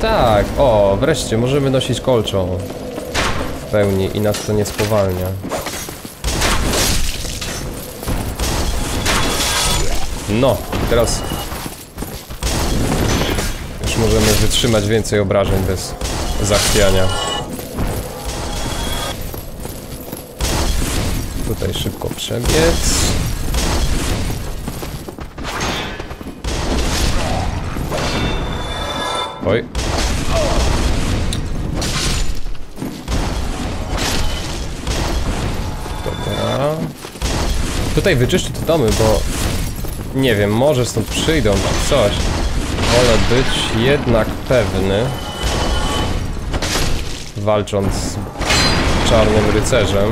Tak, o, wreszcie możemy nosić kolczą. W pełni i nas to nie spowalnia. No, teraz już możemy wytrzymać więcej obrażeń bez zachwiania. Tutaj szybko przebiec. Oj. Tutaj wyczyszczę te domy, bo nie wiem, może stąd przyjdą coś. Wolę być jednak pewny. Walcząc z czarnym rycerzem.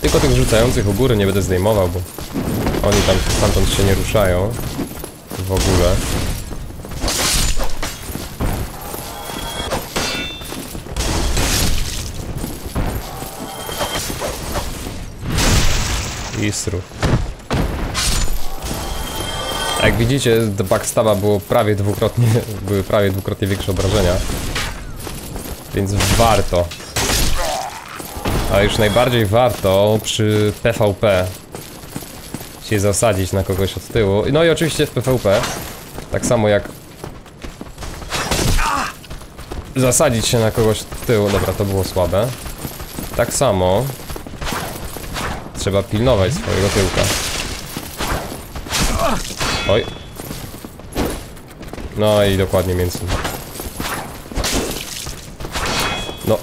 Tylko tych rzucających u góry nie będę zdejmował, bo oni tam stamtąd się nie ruszają. W ogóle. Istru. Jak widzicie, do backstaba było prawie dwukrotnie, były prawie dwukrotnie większe obrażenia. Więc warto. A już najbardziej warto przy PvP się zasadzić na kogoś od tyłu. No i oczywiście w PvP, tak samo jak zasadzić się na kogoś od tyłu, dobra to było słabe. Tak samo trzeba pilnować swojego tyłka. Oj. No i dokładnie między. No.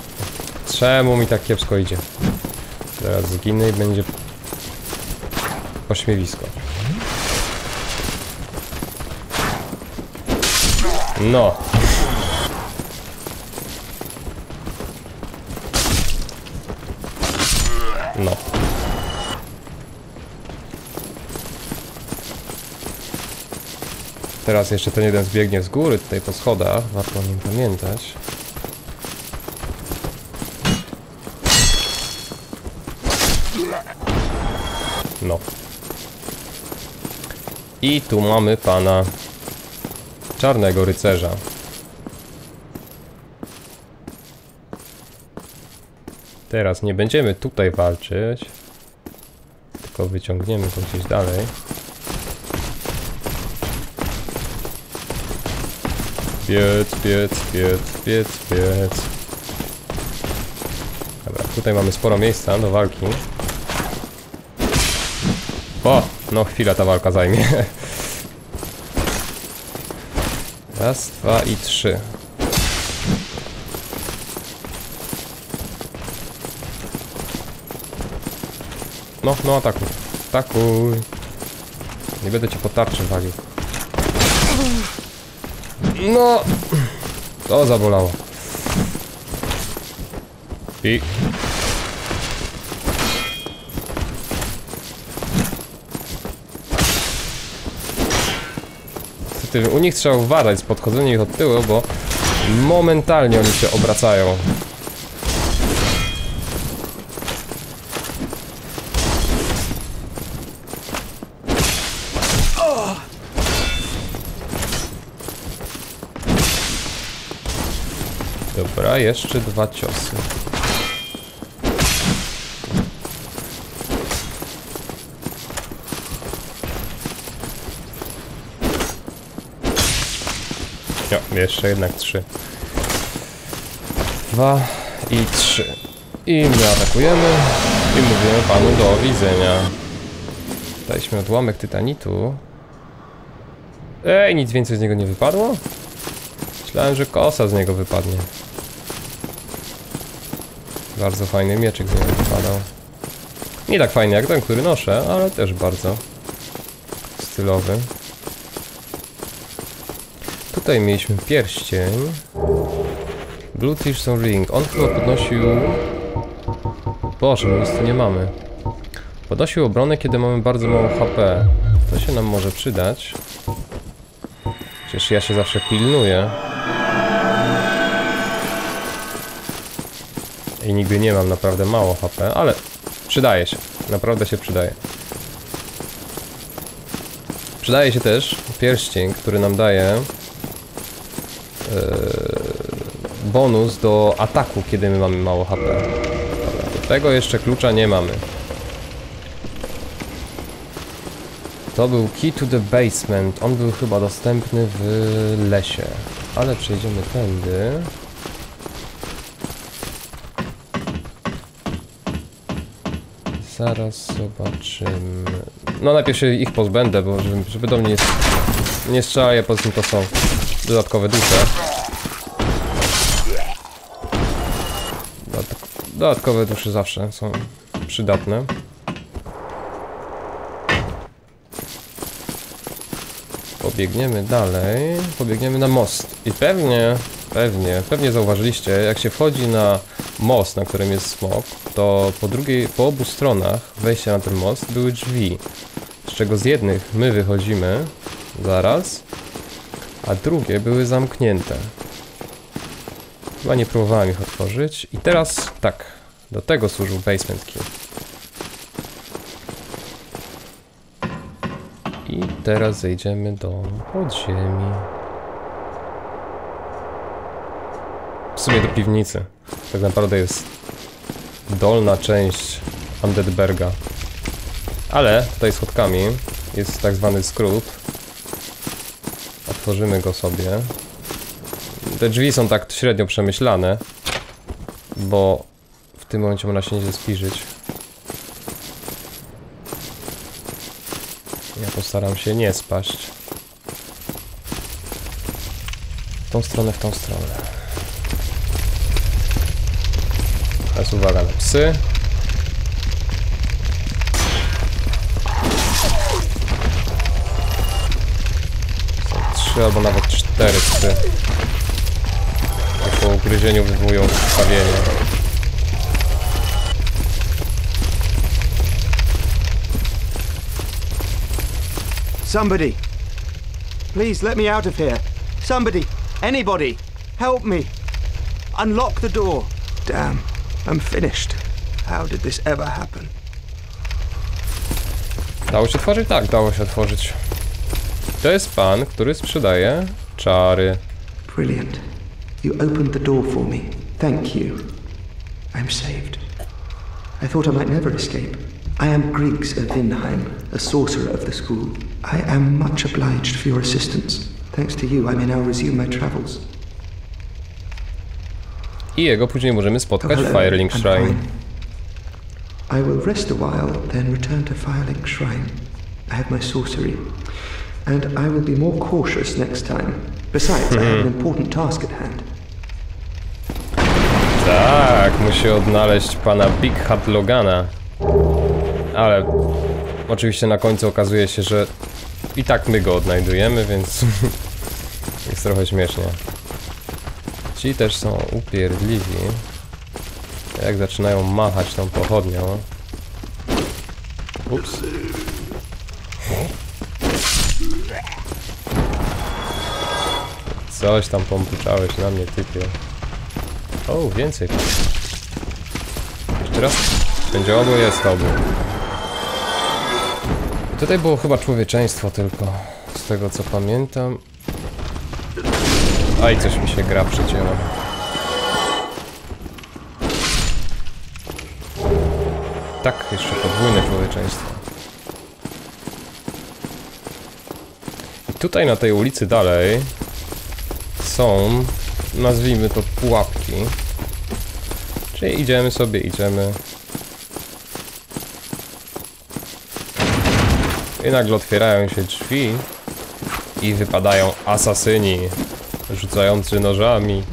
Czemu mi tak kiepsko idzie? Teraz zginę i będzie pośmiewisko. No. No. Teraz jeszcze ten jeden zbiegnie z góry tutaj po schodach, warto o nim pamiętać. No. I tu mamy pana czarnego rycerza. Teraz nie będziemy tutaj walczyć, tylko wyciągniemy go gdzieś dalej. Biec, biec, biec, biec, biec. Dobra, tutaj mamy sporo miejsca do walki. O, no chwila ta walka zajmie. Raz, dwa i trzy. No, no atakuj. Atakuj. Nie będę cię po tarczy walił. No. To zabolało. I... U nich trzeba uważać z podchodzeniem ich od tyłu, bo momentalnie oni się obracają. Dobra, jeszcze dwa ciosy. Jo, jeszcze jednak trzy. Dwa i trzy. I my atakujemy i mówimy panu do widzenia. Daliśmy odłamek tytanitu. Ej, nic więcej z niego nie wypadło? Myślałem, że kosa z niego wypadnie. Bardzo fajny mieczyk z niego wypadał. Nie tak fajny jak ten, który noszę, ale też bardzo stylowy. Tutaj mieliśmy pierścień. Blue Tilson Ring. On chyba podnosił... Boże, my nic tu nie mamy. Podnosił obronę, kiedy mamy bardzo mało HP. To się nam może przydać. Przecież ja się zawsze pilnuję. I nigdy nie mam naprawdę mało HP, ale przydaje się. Naprawdę się przydaje. Przydaje się też pierścień, który nam daje yy, bonus do ataku, kiedy my mamy mało HP. Dobra, do tego jeszcze klucza nie mamy. To był Key to the Basement. On był chyba dostępny w lesie. Ale przejdziemy tędy. Zaraz zobaczymy. No najpierw się ich pozbędę, bo żeby, żeby do mnie nie, nie strzelali, a poza tym to są dodatkowe dusze. Dodatk dodatkowe dusze zawsze są przydatne. Pobiegniemy dalej, pobiegniemy na most i pewnie, pewnie, pewnie zauważyliście, jak się wchodzi na most, na którym jest smok, to po drugiej, po obu stronach wejścia na ten most były drzwi, z czego z jednych my wychodzimy zaraz, a drugie były zamknięte. Chyba nie próbowałem ich otworzyć i teraz tak, do tego służył basement key. I teraz zejdziemy do podziemi. W sumie do piwnicy. Tak naprawdę jest dolna część Undeadberga. Ale tutaj schodkami jest tak zwany skrót. Otworzymy go sobie. Te drzwi są tak średnio przemyślane, bo w tym momencie można się nie zbliżyć. Ja postaram się nie spaść. W tą stronę, w tą stronę. Teraz uwaga na psy. Są trzy albo nawet cztery psy. Po ugryzieniu wywołują krwawienie. Somebody. Please let me out of here. Somebody. Anybody. Help me. Unlock the door. Damn. I'm finished. How did this ever happen? Dało się otworzyć? Tak, dało się otworzyć. To jest pan, który sprzedaje czary. Brilliant. You opened the door for me. Thank you. I'm saved. I thought I might never escape. I am Griggs of Vinheim, a sorcerer of the school. I am much obliged for your assistance. Thanks to you, I may now resume my travels. I jego później możemy spotkać w. Firelink Shrine. I will rest a while, then return to Firelink Shrine. I have my sorcery. And I will be more cautious next time. Besides, I have an important task at hand. Tak, musi odnaleźć pana Big Hat Logana. Ale oczywiście na końcu okazuje się, że i tak my go odnajdujemy, więc jest trochę śmiesznie. Ci też są upierdliwi. Jak zaczynają machać tą pochodnią. Ups. Coś tam pompuczałeś na mnie, typie. O, więcej. Jeszcze raz. Będzie obu, jest obu. Tutaj było chyba człowieczeństwo tylko. Z tego co pamiętam. Aj, coś mi się gra przecięła. Tak, jeszcze podwójne człowieczeństwo. I tutaj na tej ulicy dalej są, nazwijmy to pułapki. Czyli idziemy sobie, idziemy. I nagle otwierają się drzwi i wypadają asasyni, rzucający nożami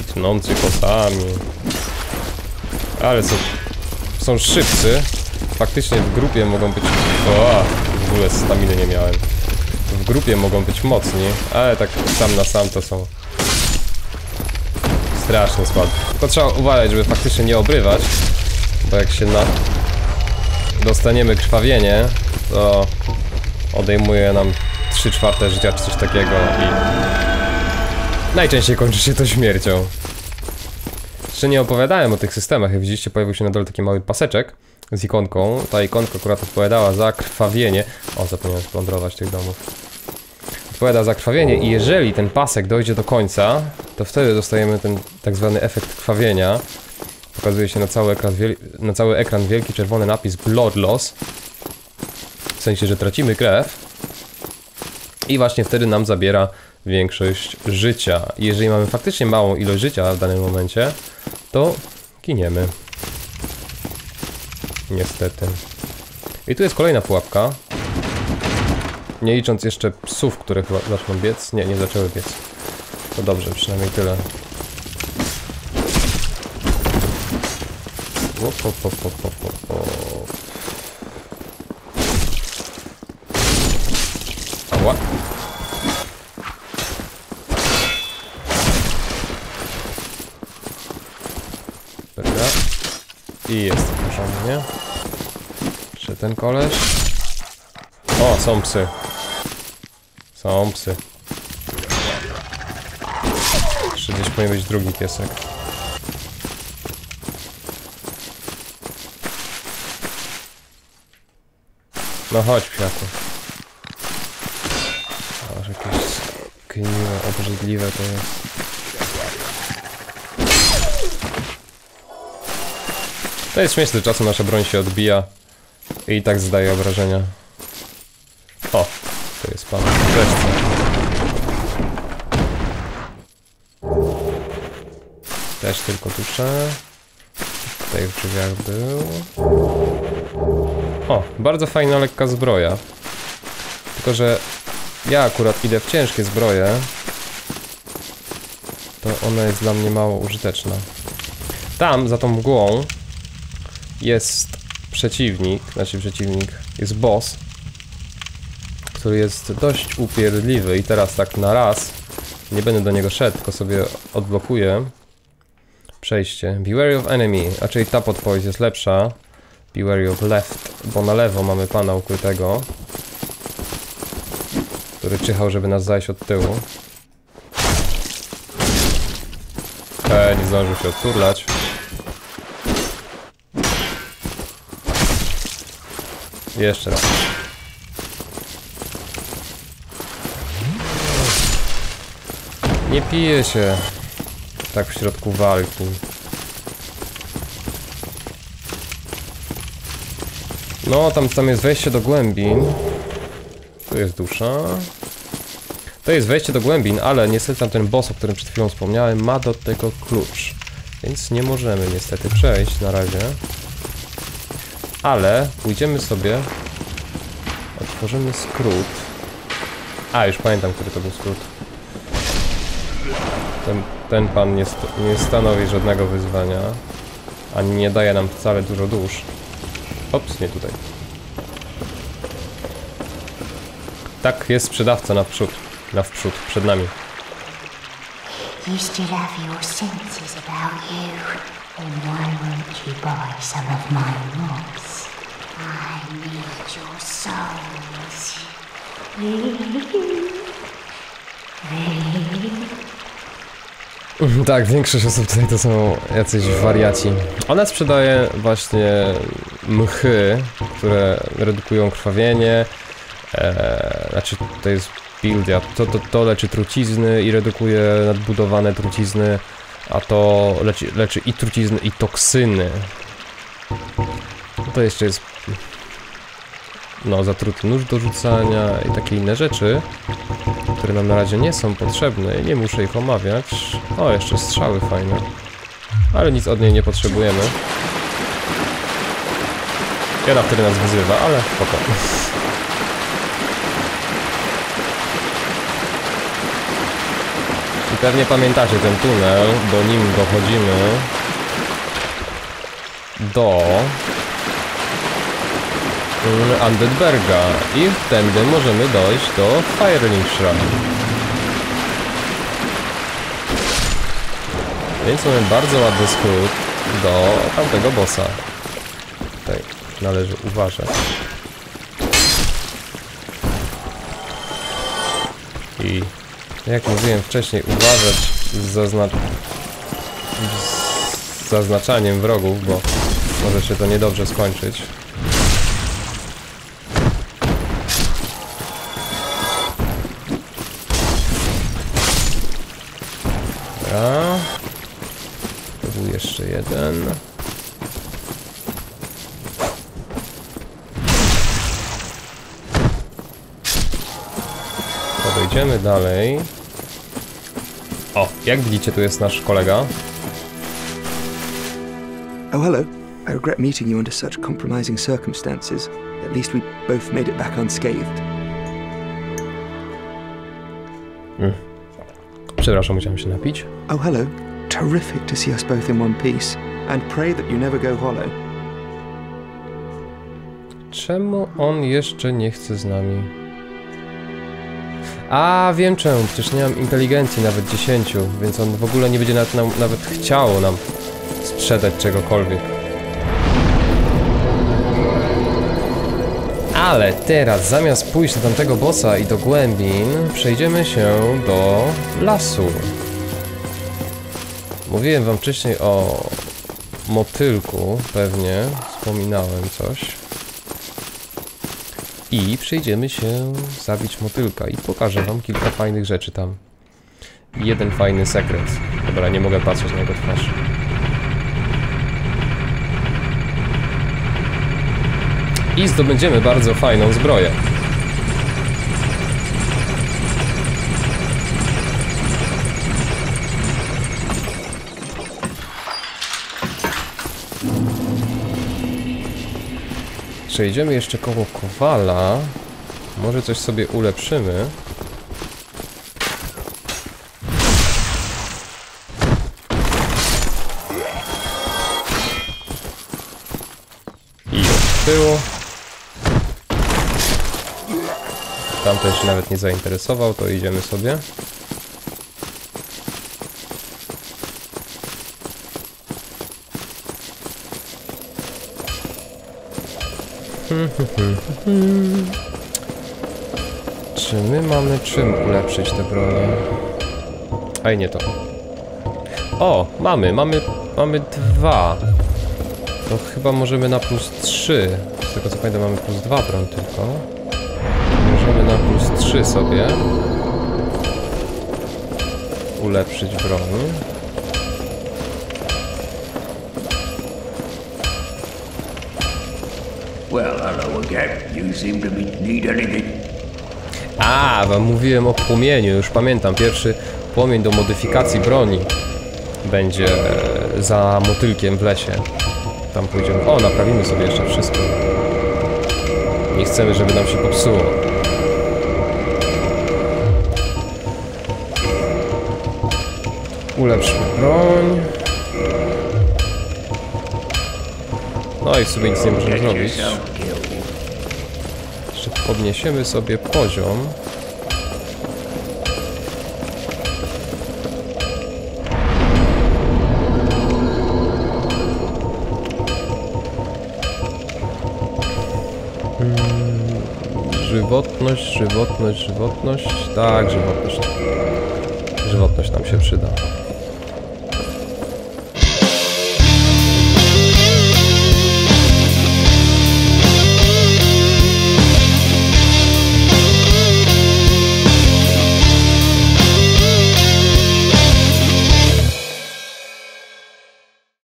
i tnący kosami. Ale są, są szybcy. Faktycznie w grupie mogą być... O, w ogóle staminy nie miałem. W grupie mogą być mocni, ale tak sam na sam to są strasznie słabi. Tylko trzeba uważać, żeby faktycznie nie obrywać, bo jak się na... dostaniemy krwawienie, to odejmuje nam 3 czwarte życia czy coś takiego i najczęściej kończy się to śmiercią. Jeszcze nie opowiadałem o tych systemach, jak widzicie pojawił się na dole taki mały paseczek z ikonką. Ta ikonka akurat odpowiadała za krwawienie. O, zapomniałem splądrować tych domów. Odpowiada za krwawienie i jeżeli ten pasek dojdzie do końca, to wtedy dostajemy ten tak zwany efekt krwawienia. Pokazuje się na cały ekran, na cały ekran wielki czerwony napis Blood Loss. W sensie, że tracimy krew. I właśnie wtedy nam zabiera większość życia. Jeżeli mamy faktycznie małą ilość życia w danym momencie, to giniemy. Niestety. I tu jest kolejna pułapka. Nie licząc jeszcze psów, które chyba zaczną biec. Nie, nie zaczęły biec. To dobrze, przynajmniej tyle. Op, op, op, op, op, op, I jest porządnie. Czy ten koleś? O, są psy. Są psy. Jeszcze gdzieś powinien być drugi piesek. No chodź, psiaku. Aż jakieś gniłe, obrzydliwe to jest. To jest śmieszne, czasem nasza broń się odbija i tak zdaje obrażenia. O, to jest pan wreszcie. Też tylko duszę. Tutaj w drzwiach był. O, bardzo fajna lekka zbroja. Tylko, że ja akurat idę w ciężkie zbroje. To ona jest dla mnie mało użyteczna. Tam, za tą mgłą, jest przeciwnik, znaczy przeciwnik, jest boss, który jest dość upierdliwy i teraz tak na raz, nie będę do niego szedł, tylko sobie odblokuję przejście. Be wary of enemy, raczej ta podpowiedź jest lepsza. Be wary of left, bo na lewo mamy pana ukrytego, który czyhał, żeby nas zajść od tyłu. E, nie zdążył się odturlać. Jeszcze raz. Nie pije się tak w środku walki. No, tam, tam jest wejście do głębin. Tu jest dusza. To jest wejście do głębin, ale niestety tam ten boss, o którym przed chwilą wspomniałem, ma do tego klucz. Więc nie możemy niestety przejść na razie. Ale pójdziemy sobie. Otworzymy skrót. A, już pamiętam, który to był skrót. Ten, ten pan nie, st nie stanowi żadnego wyzwania. Ani nie daje nam wcale dużo dusz. Ops, nie tutaj. Tak, jest sprzedawca na wprzód. Na wprzód, przed nami. You still have your senses about you. Then why won't you buy some of my moss? Need your souls. Tak, większość osób tutaj to są jacyś wariaci. Ona sprzedaje właśnie mchy, które redukują krwawienie. E, znaczy, to jest build, a to, to, to leczy trucizny i redukuje nadbudowane trucizny, a to leczy, leczy i trucizny, i toksyny. To jeszcze jest no, zatruty nóż do rzucania i takie inne rzeczy, które nam na razie nie są potrzebne i nie muszę ich omawiać. O, jeszcze strzały fajne. Ale nic od niej nie potrzebujemy. Kiera wtedy nas wyzywa, ale spoko. I pewnie pamiętacie ten tunel, bo nim dochodzimy do Undeadberga i wtedy możemy dojść do Firelink Shrine. Więc mamy bardzo ładny skrót do tamtego bossa. Tutaj należy uważać. I jak mówiłem wcześniej, uważać z, zazna z zaznaczaniem wrogów, bo Może się to niedobrze skończyć. Dobra. To był jeszcze jeden. Podejdziemy dalej. O, jak widzicie, tu jest nasz kolega. Oh, hello. I regret meeting you under such compromising circumstances. At least we both made it back unscathed. Przepraszam, musiałem się napić. Oh, hello. Terrific to see us both in one piece. And pray that you never go hollow. Czemu on jeszcze nie chce z nami? A, wiem czemu, przecież nie mam inteligencji nawet 10, więc on w ogóle nie będzie nawet, nawet chciał nam sprzedać czegokolwiek. Ale teraz, zamiast pójść do tamtego bossa i do głębin, przejdziemy się do lasu. Mówiłem wam wcześniej o motylku, pewnie, wspominałem coś. I przyjdziemy się zabić motylka i pokażę wam kilka fajnych rzeczy tam. Jeden fajny sekret. Dobra, nie mogę patrzeć na jego twarz. I zdobędziemy bardzo fajną zbroję. Przejdziemy jeszcze koło Kowala. Może coś sobie ulepszymy. Nawet nie zainteresował, to idziemy sobie. Czy my mamy czym ulepszyć te bronie? Ej, nie to. O, mamy, mamy, mamy dwa. To chyba możemy na plus 3. Z tego co pamiętam mamy plus 2 broń tylko. Możemy na plus 3 sobie ulepszyć broń. Well, hello again. You seem to need anything. A, wam mówiłem o płomieniu, już pamiętam. Pierwszy płomień do modyfikacji broni będzie e, za motylkiem w lesie. Tam pójdziemy. O, naprawimy sobie jeszcze wszystko. Nie chcemy, żeby nam się popsuło. Ulepszmy broń. No i w sumie nic nie możemy zrobić. Jeszcze podniesiemy sobie poziom. Mm, Żywotność, żywotność, żywotność. Tak, żywotność. Żywotność nam się przyda.